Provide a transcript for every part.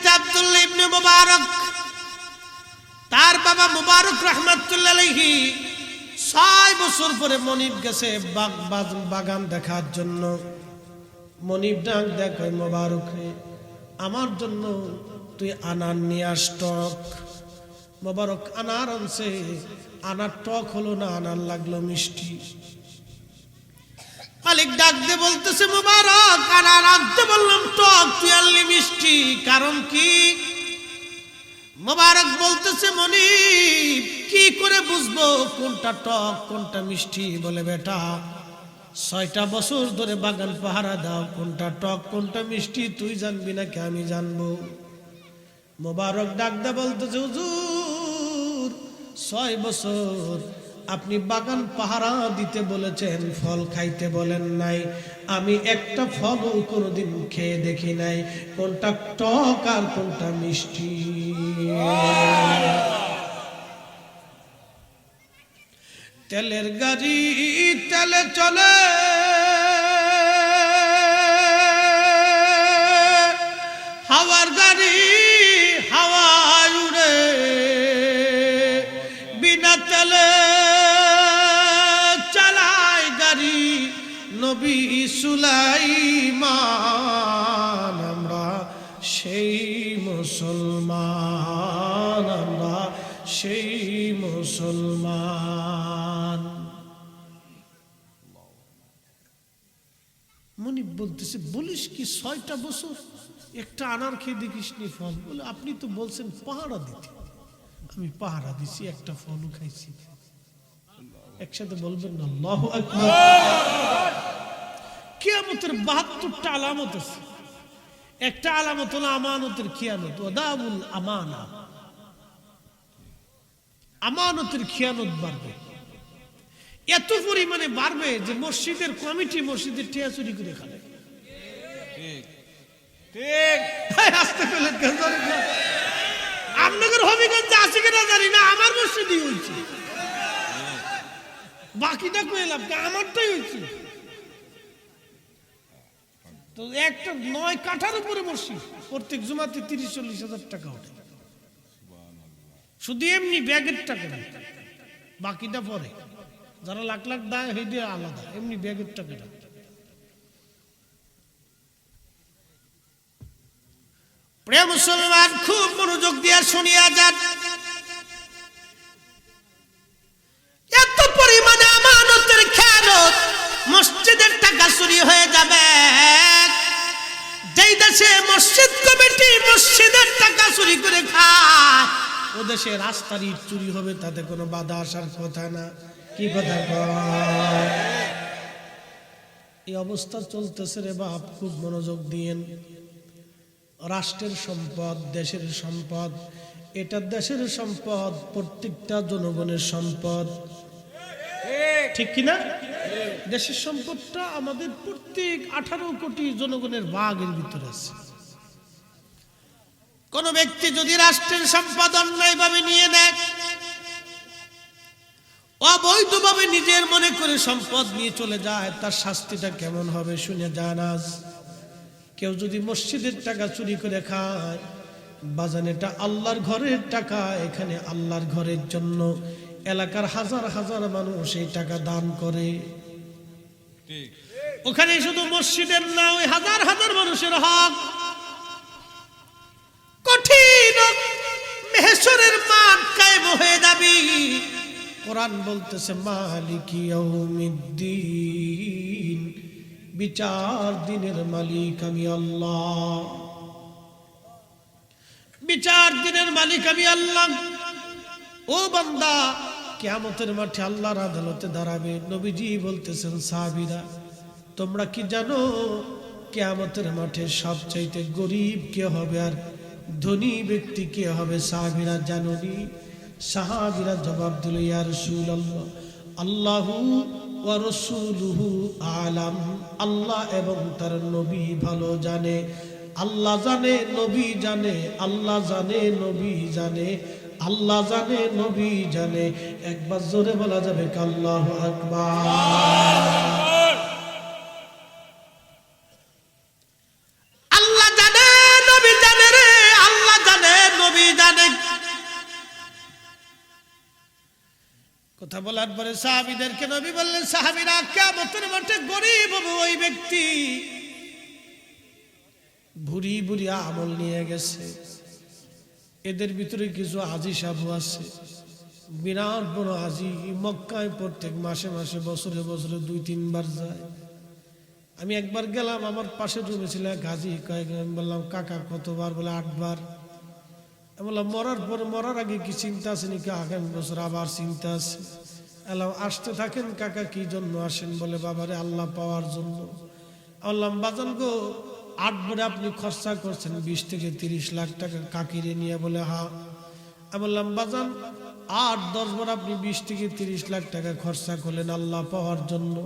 হজরত আব্দুল্লাহ ইবনে মুবারক, তার বাবা মুবারক রহমাতুল্লাহ ছয় বছর পরে মনিব গেছে বাগ- বাগ- বাগান দেখার জন্য। মনিব ডাক, দেখ মোবারক, আমার জন্য তুই আনার নিয়ে আস টক। মোবারক আনার আনছে, আনার টক হলো না, আনার লাগল মিষ্টি। মালিক ডাক দিয়ে বলতেছে, মোবারক। আনার আনতে বললাম, টক তুই আনলি মিষ্টি। কারণ কি? মোবারক বলতেছে, মনিব, কি করে বুঝব কোনটা টক, কোনটা মিষ্টি? বলে, বেটা, ছয়টা বছর ধরে বাগান পাহারা দাও, কোনটা টক, কোনটা মিষ্টি তুই জানবি নাকি আমি জানব? মোবারক ডাকদা বলতেছে, হুজুর, ছয় বছর আপনি বাগান পাহারা দিতে বলেছেন, ফল খাইতে বলেন নাই। আমি একটা ফলও কোনোদিন খেয়ে দেখি নাই, কোনটা টক আর কোনটা মিষ্টি। তেলের গাড়ি তেলে চলে। হাওয়ার নবী সুলাইমান, আমরা সেই মুসলমান, আমরা সেই মুসলমান। মনি বলতেছে, বলিস কি ছয়টা বছর? একটা আনার খেয়ে দেখিস নি ফল? বলে, আপনি তো বলছেন পাহারা দিতে। আমি পাহারা দিছি, একটা ফলও খাইছি। একসাথে বলবেন না আল্লাহু কিয়ামতের বাহাত্তরটা আলামত আছে। একটা আলামত হলো আমানতের খিয়ানত ওদাবুল আমানা। আমানতের খিয়ানত বাড়বে। এত পরিমাণে বাড়বে যে মসজিদের কমিটি মসজিদের টিয়া চুরি করে খাবে। আপনাদের হবিগঞ্জে আছে কিনা জানি না আমার মসজিদই হয়েছে। বাকিটা কইলাম আমারটাই হয়েছে। তো একটা নয় কাঠার উপরে মসজিদ প্রত্যেক জুমাতে তিরিশ চল্লিশ হাজার টাকা ওঠে। শুধু এমনি ব্যাগের টাকা বাকিটা পরে। যারা লাখ লাখ দেয় হেঁটে আলাদা, এমনি ব্যাগের টাকাটা প্রিয় মুসলমান, খুব মনোযোগ দিয়া শুনিয়া যান। হয়ে যাবে। যেই দেশে মসজিদ, কমিটি, মসজিদের টাকা চুরি করে খায়, ও দেশে রাস্তার ইট চুরি হবে, তাতে কোনো বাধা আসার কথা না। কি কথা এই অবস্থা চলতেছে রে বাপ, খুব মনোযোগ দিয়েন। রাষ্ট্রের সম্পদ, দেশের সম্পদ, এটা দেশের সম্পদ, প্রত্যেকটা জনগণের সম্পদ। ঠিক কিনা? দেশের সম্পদটা আমাদের প্রত্যেক আঠারো কোটি জনগণের ভাগের ভিতরে আছে। কোন ব্যক্তি যদি রাষ্ট্রের সম্পদ অন্যায়ভাবে নিয়ে নেয়, অবৈধভাবে নিজের মনে করে সম্পদ নিয়ে চলে যায়, তার শাস্তিটা কেমন হবে শুনে জানাজ কেউ যদি মসজিদের টাকা চুরি করে খায় বাজানেটা আল্লাহর ঘরের টাকা, এখানে আল্লাহর ঘরের জন্য এলাকার হাজার হাজার মানুষ এই টাকা দান করে। ওখানে শুধু মসজিদের না, ওই হাজার হাজার মানুষের হক। কঠিন মেহেশ্বরের কায়েম হয়ে যাবি। কোরআন বলতেছে ইয়াউমিদ্দিন, বিচার দিনের মালিক আমি আল্লাহ। বিচার দিনের মালিক আমি আল্লাহ। ও বান্দা কেয়ামতের মাঠে আল্লাহর আদালতে দাঁড়াবে। নবীজি বলতেছেন, সাহাবীরা, তোমরা কি জানো কেয়ামতের মাঠে সবচাইতে গরিব কে হবে আর ধনী ব্যক্তি কে হবে? সাহাবীরা জানোনি? সাহাবিরা জবাব দিল, ইয়া রাসূলুল্লাহ, আল্লাহু ওয়া রাসূলুহু আলাম। আল্লাহ এবং তার নবী ভালো জানে। আল্লাহ জানে, নবী জানে। আল্লাহ জানে, নবী জানে। আল্লাহ জানে, নবী জানে। একবার জোরে বলা যাবে কাল্লাহ আকবার। কথা বলার পরে সাহাবিদেরকে নবী বললেন, সাহাবিরা কেমতের মাঠে গরিব ওই ব্যক্তি। ভুরি ভুরি আমল নিয়ে গেছে। এদের ভিতরে কিছু আজি সাবু আছে। বিরাট বড় আজি মক্কায় প্রত্যেক মাসে মাসে, বছরে বছরে দুই, তিনবার যায়। আমি একবার গেলাম, আমার পাশে রুমে ছিল কয়েক আমি বললাম, কাকা, কতবার? বলে, আটবার। আমি বললাম, মরার পরে, মরার আগে কি চিন্তা আছে নাকি? আগামী বছর আবার চিন্তা আছে। এলাম, আসতে থাকেন, কাকা, কি জন্য আসেন? বলে, বাবারে, আল্লাহ পাওয়ার জন্য। আল্লাহ বাজান গো আটবারে আপনি খরচা করছেন, বিশ থেকে তিরিশ লাখ টাকা কাকিরে নিয়ে বলে হা আমি বললাম, বাজান, আট, দশ বার আপনি বিশ থেকে তিরিশ লাখ টাকা খরচা করলেন আল্লাহ পাওয়ার জন্য।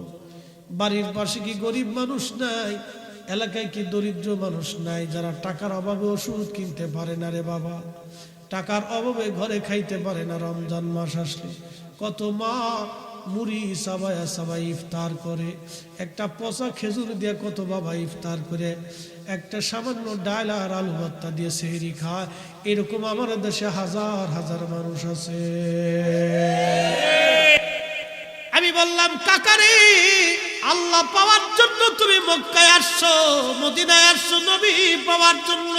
বাড়ির পাশে কি গরিব মানুষ নাই? এলাকায় কি দরিদ্র মানুষ নাই যারা টাকার অভাবে ওষুধ কিনতে পারে না রে বাবা? টাকার অভাবে ঘরে খাইতে পারে না রমজান মাস আসলে। কত মা মুড়ি সাবায়া সাবাই ইফতার করে। একটা পচা খেজুর দিয়ে কত বাবা ইফতার করে। একটা সামান্য ডাল আর আলু ভর্তা দিয়ে সেহরি খায়। এরকম আমার দেশে হাজার হাজার মানুষ আছে। আমি বললাম, কাকারে, আল্লাহ পাওয়ার জন্য তুমি মক্কায় আসছো, মদিনায় আসছো, নবী পাওয়ার জন্য।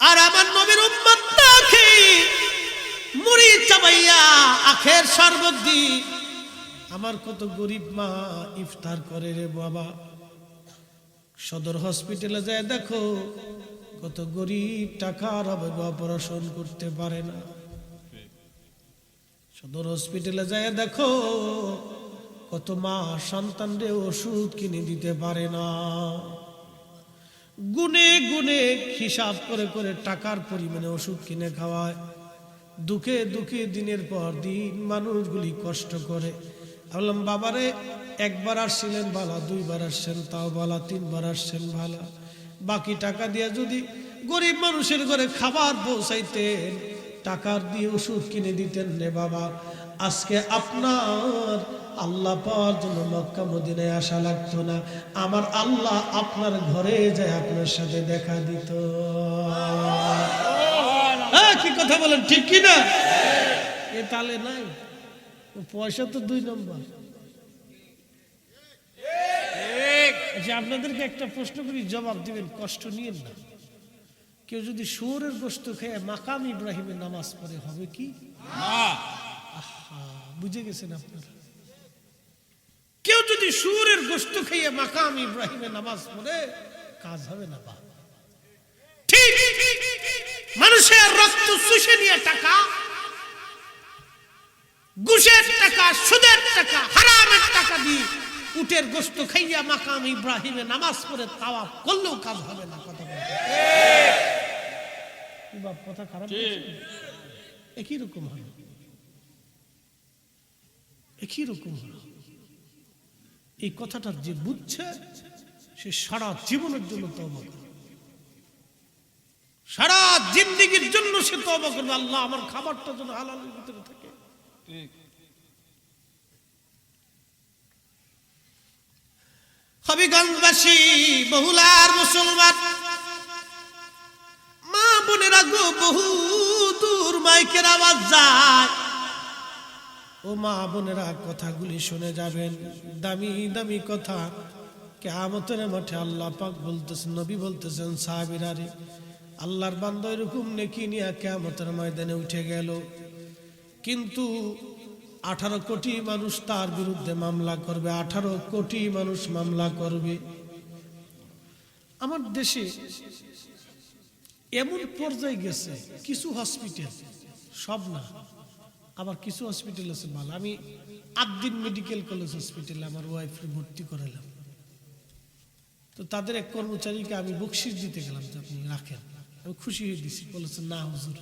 আর আমার নবীর উম্মত নাকি? মুড়ি চাবাইয়া আখের শরবত দি। আমার কত গরিব মা ইফতার করে রে বাবা। সদর হসপিটালে যায় দেখো, কত গরিব টাকার অভাবে অপারেশন করতে পারে না। সদর হসপিটালে যায় দেখো, কত মা সন্তানরে ওষুধ কিনে দিতে পারে না। গুনে গুনে হিসাব করে করে টাকার পরিমাণে ওষুধ কিনে খাওয়ায়। দুঃখে দুঃখে দিনের পর দিন মানুষগুলি কষ্ট করে। বললাম বাবারে, একবার আসছিলেন ভালা দুইবার আসছেন, তাও ভালা তিনবার আসছেন ভালা বাকি টাকা দিয়ে যদি গরিব মানুষের ঘরে খাবার পৌঁছাইতেন, টাকার দিয়ে ওষুধ কিনে দিতেন রে বাবা। আজকে আপনার আল্লাহ পাওয়ার জন্য মক্কা মদিনায় আসা লাগতো না। আমার আল্লাহ আপনার ঘরে যায় আপনার সাথে দেখা দিত। কি কথা বলেন ঠিক কি না? এ তালে নাই। পয়সা তো দুই নম্বর। আচ্ছা আপনাদেরকে একটা প্রশ্ন করি জবাব দিবেন কষ্ট নিয়েন না। কেউ যদি শুয়োরের গোস্ত খেয়ে মাকাম ইব্রাহিমের নামাজ পড়ে হবে কি? বুঝে গেছেন আপনারা। কেউ যদি শুয়োরের গোস্ত খেয়ে মাকাম ইব্রাহিমের নামাজ পড়ে কাজ হবে না বা ঠিক। মানুষের রক্ত শুষে নিয়ে টাকা ঘুষের টাকা সুদের টাকা হারামের টাকা দিয়ে উটের গোস্ত খাইয়া মাকাম ইব্রাহিমে নামাজ পড়ে তাওয়াফ করলেও কাজ হবে না কথা কথা খারাপ একই রকম হলো। একই রকম হলো। এই কথাটা যে বুঝছে সে সারা জীবনের জন্য তবা সারা জিন্দিগির জন্য সে তবা করবে। আল্লাহ আমার খাবারটা যেন হালালের ভিতরে থাকে। হবিগঞ্জবাসী বহুলার মুসলমান মা বোনেরা গো বহু দূর মাইকের আওয়াজ যায়। ও মা বোনেরা কথাগুলি শুনে যাবেন। দামি দামি কথা। কেমতের মাঠে আল্লাহ পাক বলতেছেন নবী বলতেছেন সাহাবিরারে আল্লাহর বান্দ এরকম নেকি নিয়ে কেমতের ময়দানে উঠে গেল। কিন্তু আঠারো কোটি মানুষ তার বিরুদ্ধে মামলা করবে, আঠারো কোটি মানুষ মামলা করবে। আমার দেশে এমন পর্যায়ে গেছে, কিছু হসপিটাল সব না, আবার কিছু হসপিটাল আছে ভালো। আমি আদ্দিন মেডিকেল কলেজ হসপিটালে আমার ওয়াইফকে ভর্তি করালাম। তো তাদের এক কর্মচারীকে আমি বকশিস দিতে গেলাম যে আপনি রাখেন। আমি খুশি হয়ে দিছি বলেছে, না, হুজুর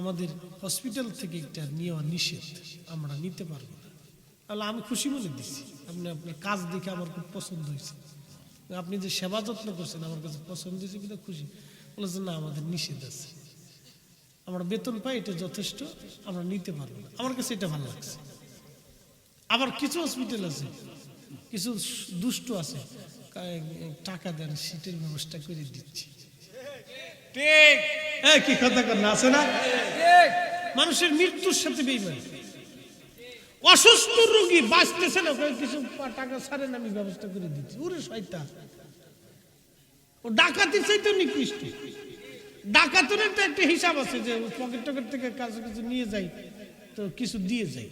আমাদের হসপিটাল থেকে একটা নেওয়া নিষেধ, আমরা নিতে পারব না। তাহলে আমি খুশি মনে দিচ্ছি আপনি আপনার কাজ দেখে আমার খুব পছন্দ হয়েছে। আপনি যে সেবা যত্ন করছেন, আমার কাছে পছন্দ হয়েছে কিন্তু খুশি। বলেছে, না, আমাদের নিষেধ আছে। আমরা বেতন পাই, এটা যথেষ্ট, আমরা নিতে পারব না। আমার কাছে এটা ভালো লাগছে। আবার কিছু হসপিটাল আছে, কিছু দুষ্ট আছে টাকা দেন, সিটের ব্যবস্থা করে দিচ্ছি। ঠিক। এই কি কথা কর না আছে না মানুষের মৃত্যুর সাথে বেইমান। অসুস্থ রোগী বাঁচতেছে না কিছু টাকা ছাড়েন আমি ব্যবস্থা করে দিচ্ছি। ওরে শয়তান। ও ডাকাতির চাইতে নিকৃষ্ট। ডাকাতের তো একটা হিসাব আছে যে পকেট টকেট থেকে কাছে কিছু নিয়ে যাই তো কিছু দিয়ে যাই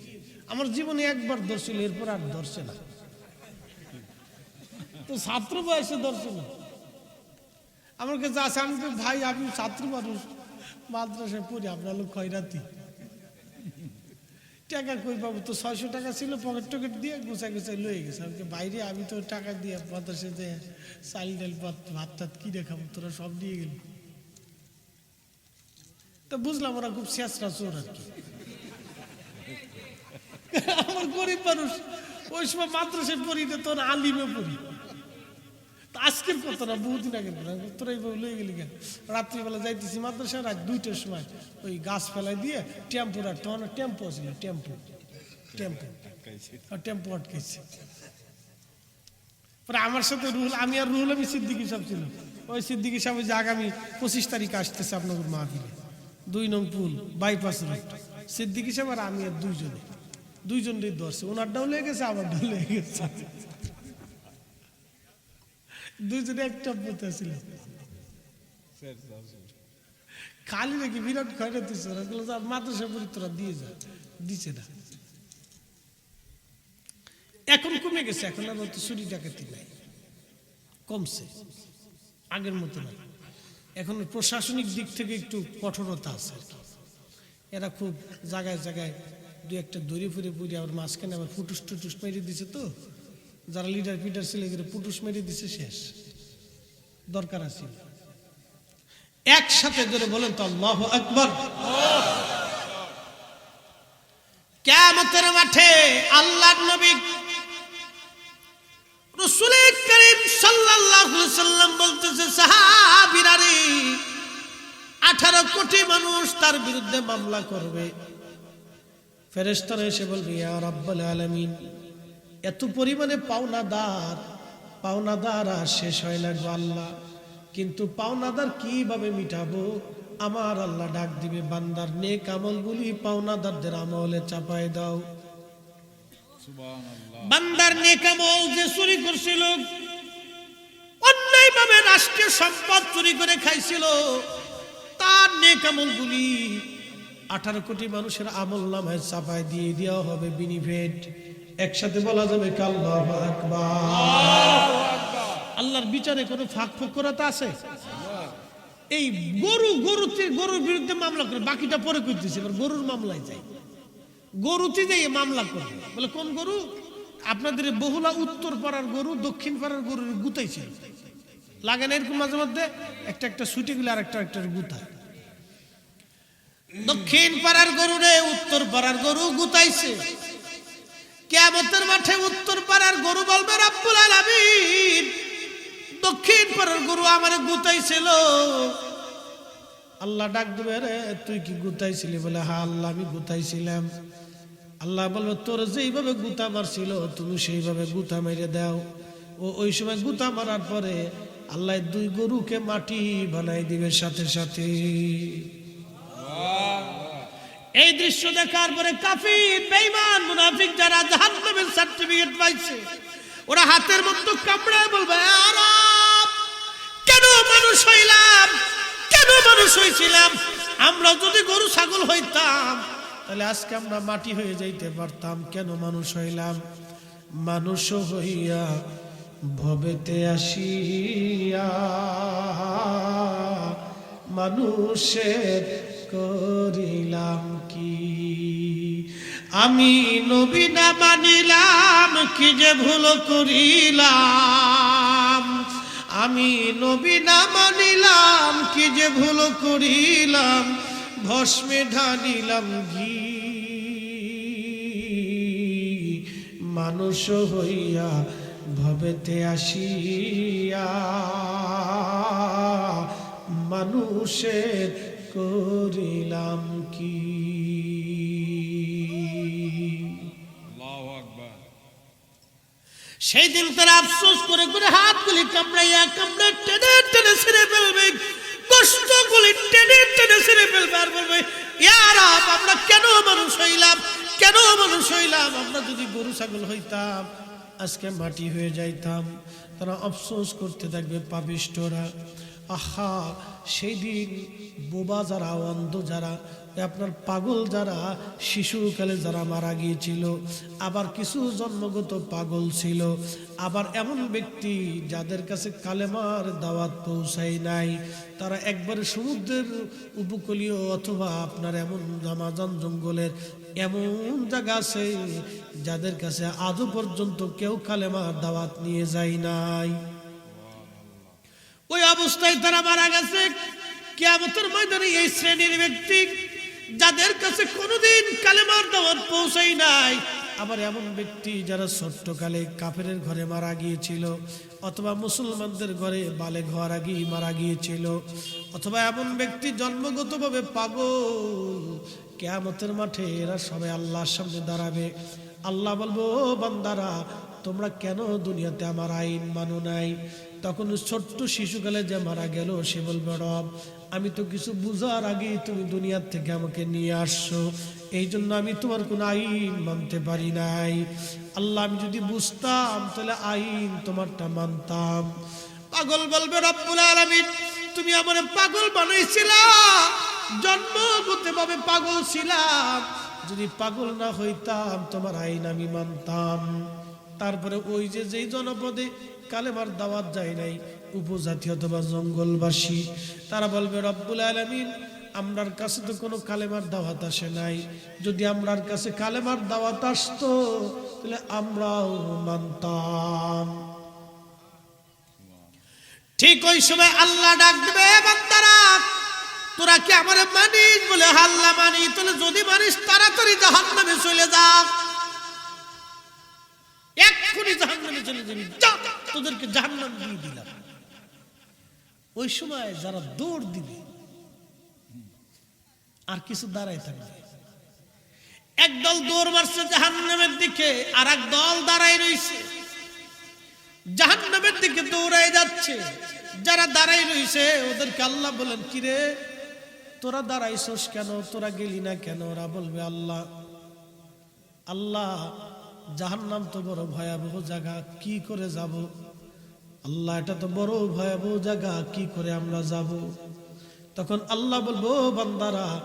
আমার জীবনে একবার ধরছিল এরপর আর ধরছে না। তো ছাত্র বয়সে ধরছে না। আমার কাছে আছে, আমি তো ভাই আমি ছাত্র মানুষ, মাদ্রাসায় পড়ি, আপনার লোক খয়রাতি। টাকা কই পাবো? তো ছয়শো টাকা ছিল পকেট টকেট দিয়ে গুছা গুছাই লয়ে গেছে। আমি বাইরে আমি তো টাকা দিয়ে মাদ্রাসায় যে চাল, ডাল, ভাত টাত কিনে খাব তোরা সব দিয়ে গেলি। তো বুঝলাম ওরা খুব শেষরা চোর আর কি। আমার গরিব মানুষ, ওই সময় মাদ্রাসে পড়ি না, তোর আলিমে পড়ি। তো আজকের কথা না বহুদিন কথা তোরা এইভাবে লয়ে গেলি কেন? রাত্রিবেলা যাইতেছি মাদ্রাসা রাত দুইটার সময় ওই গাছ ফেলাই দিয়ে টেম্পো রাখ তখন টেম্পো ছিল টেম্পো টেম্পো আর টেম্পো আটকেছে পরে আমার সাথে রুহুল আমি আর রুহুল আমি সিদ্দিকি সব ছিল ওই সিদ্দিকি সাহেব যে আগামী পঁচিশ তারিখ আসতেছে আপনাদের মাহফিলে। দুই নং পুল বাইপাস রোড সিদ্দিকি সাহেব আর আমি আর দুইজনে। দুইজনেরই ওনারটাও লেগে গেছে আমারটাও লেগে গেছে। দুইজনে একটা পথে ছিল। খালি নাকি বিরাট খয়রা দিচ্ছে ওরা মাদ্রাসা পড়ি দিয়ে যা, দিছে না। এখন কমে গেছে, এখন আর অত চুরি ডাকাতি নাই। কমছে, আগের মতো না। এখন প্রশাসনিক দিক থেকে একটু কঠোরতা আছে এরা খুব জায়গায় জায়গায় দু একটা দড়ি ফুরে পুড়ে আবার মাঝখানে আবার ফুটুস টুটুস মেরে দিছে তো। যারা লিডার পিডার ছিল এদের পুটুস মেরে দিছে, শেষ। দরকার আছে। একসাথে ধরে বলেন তো, আল্লাহ আকবর। কেমতের মাঠে আল্লাহ নবী রসুল করিম সাল্লাম বলতেছে আঠারো কোটি মানুষ তার বিরুদ্ধে মামলা করবে। ফেরেস্তারা এসে বলবে আলামিন। এত পরিমাণে পাওনাদার পাওনাদার আর শেষ হয় না গো আল্লাহ। কিন্তু পাওনাদার কীভাবে মিটাবো? আমার আল্লাহ ডাক দিবে বান্দার নেক আমলগুলি পাওনাদারদের আমলে চাপায় দাও। বান্দার নেক আমল যে চুরি করছিল অন্যায়ভাবে রাষ্ট্রীয় সম্পদ চুরি করে খাইছিল তার নেক আমলগুলি আঠারো কোটি মানুষের আমল নামায় চাপায় দিয়ে দেওয়া হবে বিনিফিট একসাথে বলা যাবে আল্লাহর বিচারে কোনো ফাঁক ফোকরতা আছে? এই গরু, গরুতে, গরুর বিরুদ্ধে মামলা করে, বাকিটা পরে করতেছে এবার গরুর মামলায় যাই। গরুতে যাই মামলা করবে। বলে, কোন গরু? আপনাদের বহুলা উত্তর পাড়ার গরু, দক্ষিণ পাড়ার গরুর গুতাইছে লাগে না এরকম মাঝে মধ্যে? একটা একটা ছুটে গেলে আর একটা একটা গুতায় দক্ষিণ পাড়ার গরু রে, উত্তর পাড়ার গরু গুতাইছে। কেমতের মাঠে উত্তর পাড়ার গরু বলবে, রাব্বুল আলামিন, দক্ষিণ পাড়ার গরু আমারে গুতাইছিল। আল্লাহ ডাক দেবে, রে, তুই কি গুতাইছিলি? বলে হ্যাঁ আল্লাহ, আমি গুতাইছিলাম। আল্লাহ বলবে, তোর যেইভাবে গুতা মারছিল, তুমি সেইভাবে গুতা মেরে দাও। ও ওই সময় গুতা মারার পরে আল্লাহ দুই গরুকে মাটি বানাই দিবে সাথে সাথে। এই দৃশ্য দেখার পরে কাফির, বেঈমান, মুনাফিক যারা জাহান্নামের সার্টিফিকেট পাইছে, ওরা হাতের মতো কামড়ায় বলবে আরব, কেন মানুষ হইলাম? কেন মানুষ হইছিলাম? আমরা যদি গরু, ছাগল হইতাম, তাহলে আজকে আমরা মাটি হয়ে যাইতে পারতাম, কেন মানুষ হইলাম? মানুষ হইয়া ভবেতে আসিয়া, মানুষের করিলাম কি? আমি নবী না মানিলাম, কি যে ভুল করিলাম? আমি নবী না মানিলাম, কি যে ভুল করিলাম? ভস্মে ঢালিলাম ঘি। মানুষ হইয়া ভবেতে আসিয়া, মানুষের করিলাম কি? সেই দিন তারা আফসোস করে করে হাতগুলি কামড়াইয়া কামড়ে টেনে টেনে ছেড়ে ফেলবে। কষ্টগুলি টেনে টেনে ছেড়ে ফেলবে আর বলবে ইয়ারাব আমরা কেন মানুষ হইলাম? কেন মানুষ হইলাম? আমরা যদি গরু ছাগল হইতাম আজকে মাটি হয়ে যাইতাম। তারা আফসোস করতে থাকবে পাপিষ্টরা আহা সেই দিন বোবা যারা, অন্ধ যারা আপনার পাগল যারা, শিশুকালে যারা মারা গিয়েছিল, আবার কিছু জন্মগত পাগল ছিল, আবার এমন ব্যক্তি যাদের কাছে কালেমার দাওয়াত পৌঁছায় নাই, তারা একবারে সমুদ্রের উপকূলীয় অথবা আপনার এমন জামাজান জঙ্গলের এমন জায়গা আছে যাদের কাছে আজও পর্যন্ত কেউ কালেমার দাওয়াত নিয়ে যায় নাই। ওই অবস্থায় তারা মারা গেছে। কেয়ামতের ময়দানে এই শ্রেণির ব্যক্তি যাদের কাছে কোনোদিন কালেমার দাওয়াত পৌঁছাই নাই, আবার এমন ব্যক্তি যারা ছোট্টকালে কাফেরের ঘরে মারা গিয়েছিল, অথবা মুসলমানদের ঘরে বালে ঘর আগেই মারা গিয়েছিল, অথবা এমন ব্যক্তি জন্মগতভাবে পাগল, কেয়ামতের মাঠে এরা সবাই আল্লাহর সামনে দাঁড়াবে। আল্লাহ বলব, "ও বান্দারা, তোমরা কেন দুনিয়াতে আমার আইন মানো নাই? তখন ছোট্ট শিশুকালে যে মারা গেল, সে বলবে, রব, আমি তো কিছু বুঝার আগেই তুমি দুনিয়ার থেকে আমাকে নিয়ে আসছো। এই জন্য আমি তোমার কোনো আইন মানতে পারি নাই। আল্লাহ, আমি যদি বুঝতাম, তাহলে আইন তোমারটা মানতাম। পাগল বলবে, রব্বুল আলামিন, তুমি আমার পাগল বানাইছিলা। জন্মগত ভাবে পাগল ছিলাম। যদি পাগল না হইতাম, তোমার আইন আমি মানতাম। তারপরে ওই যে যেই জনপদে কালেমার দাওয়াত যায় নাই। উপজাতি অথবা জঙ্গলবাসী তারা বলবে রব্বুল আলমিন আমরার কাছে তো কোনো কালেমার দাওয়াত আসে নাই। যদি আমরার কাছে কালেমার দাওয়াত আসতো তাহলে আমরাও মানতাম। ঠিক ওই সময় আল্লাহ ডাক দেবে তোরা কি আমার মানিস? বলে হাল্লা মানি। তাহলে যদি মানিস তাড়াতাড়ি জাহান নামে চলে যা। এক্ষুনি জাহান নামে চলে যাবি। যা, তোদেরকে জাহান নাম দিয়ে দিলাম। ওই সময় যারা দৌড় দিবে, আর কিছু দাঁড়ায় থাকবে। একদল দৌড় মারছে জাহান নামের দিকে, আর এক দল দাঁড়ায় রইছে। জাহান্নামের দিকে দৌড়ায় যাচ্ছে। যারা দাঁড়াই রইছে, ওদেরকে আল্লাহ বলেন, কিরে, তোরা দাঁড়াইছস কেন? তোরা গেলি না কেন? ওরা বলবে, আল্লাহ আল্লাহ, জাহান্নাম তো বড় ভয়াবহ জায়গা, কি করে যাব? আল্লাহ, এটা তো বড় ভয়াবহ জায়গা, কি করে আমরা যাব? তখন আল্লাহ বলব বান্দারা,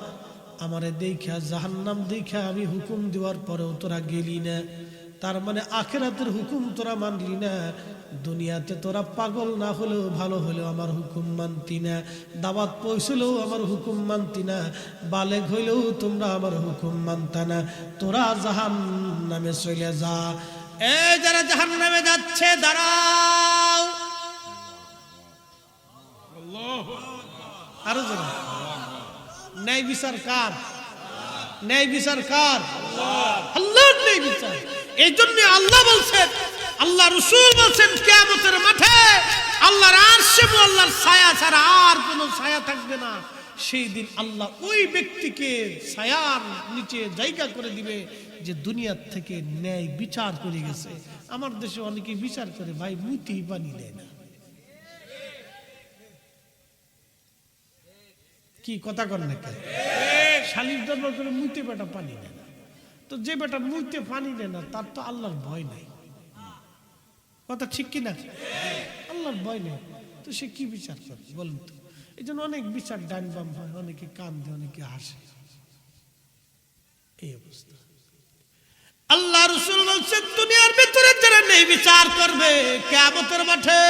আমারে দেখা জাহান্নাম দেখা আমি হুকুম দেওয়ার পরেও তোরা গেলি না। তার মানে আখেরাতের হুকুম তোরা মানলি না। দুনিয়াতে তোরা পাগল না হলেও ভালো হলেও আমার হুকুম মানতি না। দাবাত পৌঁছলেও আমার হুকুম মানতি না। বালেক হইলেও তোমরা আমার হুকুম মানতা না। তোরা জাহান নামে চলে যা। এ যারা জাহান নামে যাচ্ছে দাঁড়াও। আরও ন্যায় বিচার কার? ন্যায় বিচার কার? আল্লাহর ন্যায় বিচার। এই জন্য আল্লাহ বলছেন আল্লাহ রসুল বলছেন কেয়ামতের মাঠে আল্লাহর আরশে আল্লাহর ছায়া ছাড়া আর কোনো ছায়া থাকবে না। সেই দিন আল্লাহ ওই ব্যক্তিকে ছায়ার নিচে জায়গা করে দিবে। যে দুনিয়ার থেকে ন্যায় বিচার করে গেছে। আমার দেশে অনেকে বিচার করে, ভাই মুইতেই পানি দেয় না। কি কথা কর না কেন? শালির দরবার করে মুইতে বেটা পানি নেয় না। তো যে বেটা মুইতে পানি নেয় না, তার তো আল্লাহর ভয় নাই। কথা ঠিক কি না? আল্লাহর ভয় নেই। তো সে কি বিচার করে, বলুন তো? এই জন্য অনেক বিচার ডান বাম হয়, অনেকে কান দিয়ে, অনেকে হাসে। এই অবস্থা। আল্লাহ রসুল বলছেন দুনিয়ার ভিতরে যারা নেই বিচার করবে কেমতের মাঠে।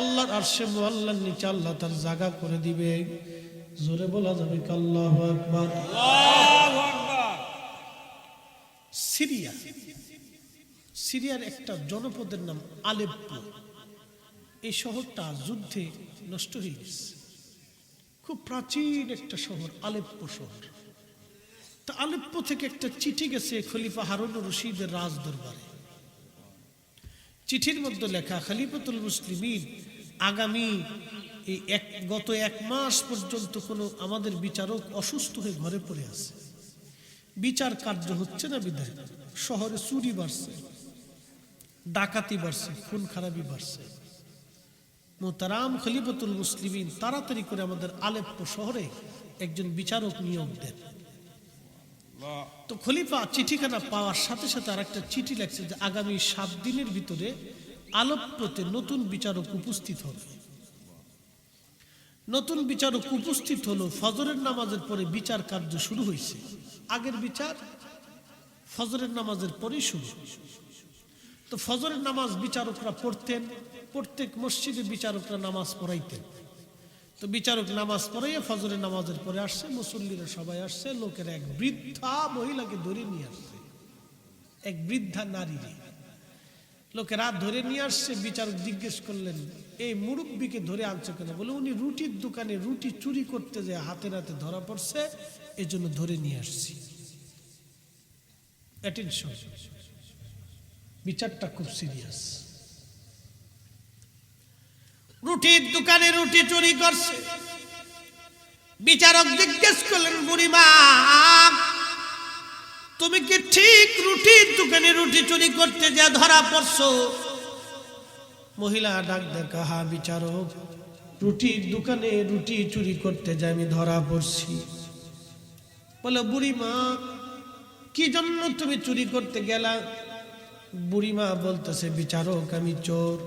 আল্লাহর আরশে আল্লাহর নিচে আল্লাহ তার জায়গা করে দিবে। জোরে বলা যাবে আল্লাহ আকবার। সিরিয়া। সিরিয়ার একটা জনপদের নাম আলেপ্পো। এই শহরটা যুদ্ধে নষ্ট হয়ে গেছে। খুব প্রাচীন একটা শহর আলেপ্পো শহর। তা আলেপ্পো থেকে একটা চিঠি গেছে খলিফা হারুন রশিদের রাজ দরবারে চিঠির মধ্যে লেখা, খলিফাতুল মুসলিমিন, আগামী এই এক, গত এক মাস পর্যন্ত কোনো আমাদের বিচারক অসুস্থ হয়ে ঘরে পড়ে আছে। বিচার কার্য হচ্ছে না বিধায়। শহরে চুরি বাড়ছে, ডাকাতি বাড়ছে, খুন খারাপি বাড়ছে। মোতারাম খলিফতুল মুসলিমিন তাড়াতাড়ি করে আমাদের আলেপ্পো শহরে একজন বিচারক নিয়োগ দেন। তো খলিফা চিঠিখানা পাওয়ার সাথে সাথে আর একটা চিঠি লাগছে যে আগামী সাত দিনের ভিতরে আলোপ্যতে নতুন বিচারক উপস্থিত হবে। নতুন বিচারক উপস্থিত হলো, ফজরের নামাজের পরে বিচার কার্য শুরু হয়েছে। আগের বিচার ফজরের নামাজের পরেই শুরু। তো ফজরের নামাজ বিচারকরা পড়তেন, প্রত্যেক মসজিদে বিচারকরা নামাজ পড়াইতেন। তো বিচারক নামাজ পড়াইয়া ফজরের নামাজের পরে আসছে, মুসল্লিরা সবাই আসছে, লোকের এক বৃদ্ধা মহিলাকে ধরে নিয়ে আসছে। এক বৃদ্ধা নারী লোকেরা ধরে নিয়ে আসছে, বিচারক জিজ্ঞেস করলেন, এই মুরব্বীকে ধরে আনছে কেন? বলে, উনি রুটির দোকানে রুটি চুরি করতে যে হাতে নাতে ধরা পড়ছে এই জন্য ধরে নিয়ে আসছি। বিচারটা খুব সিরিয়াস রুটির দোকানে রুটি চুরি করছে। বিচারক জিজ্ঞেস করলেন, বুড়িমা, তুমি কি ঠিক রুটির দোকানে রুটি চুরি করতে যা ধরা পড়ছো? মহিলা ডাক দেখা বিচারক, রুটির দোকানে রুটি চুরি করতে যে আমি ধরা পড়ছি। বলে, বুড়িমা, কি জন্য তুমি চুরি করতে গেলা? বুড়িমা বলতেছে, বিচারক, আমি চোর।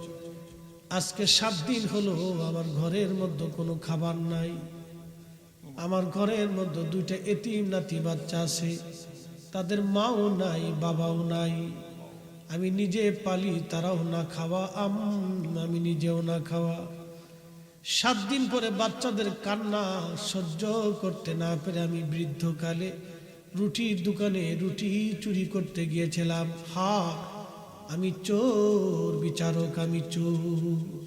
আজকে সাত দিন হলো আমার ঘরের মধ্যে কোনো খাবার নাই। আমার ঘরের মধ্যে দুইটা এতিম নাতি বাচ্চা আছে। তাদের মাও নাই, বাবাও নাই। আমি নিজে পালি, তারাও না খাওয়া। আম, আমি নিজেও না খাওয়া। সাত দিন পরে বাচ্চাদের কান্না সহ্য করতে না পেরে আমি বৃদ্ধকালে রুটির দোকানে রুটি চুরি করতে গিয়েছিলাম। হা আমি চোর, বিচারক আমি চোর।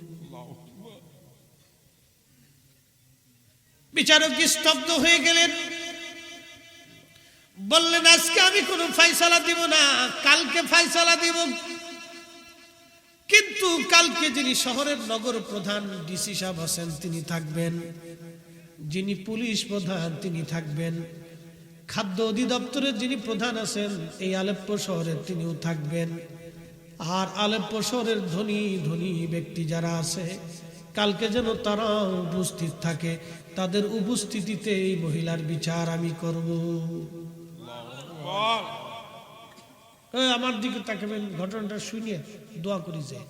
বিচারক স্তব্ধ হয়ে গেলেন? বললেন, আজকে আমি কোনো ফাইসালা দিব না, কালকে ফাইসালা দিব। কিন্তু কালকে যিনি শহরের নগর প্রধান ডিসি সাহেব আছেন তিনি থাকবেন। যিনি পুলিশ প্রধান, তিনি থাকবেন। খাদ্য অধিদপ্তরের যিনি প্রধান আছেন, এই আলেপ্পো শহরের তিনিও থাকবেন। আর আলেপ্পো শহরের ধনী ধনী ব্যক্তি যারা আছে কালকে যেন তারা উপস্থিত থাকে তাদের উপস্থিতিতে এই মহিলার বিচার আমি করব। আমার দিকে তাকে ঘটনাটা শুনিয়ে দোয়া করি যায়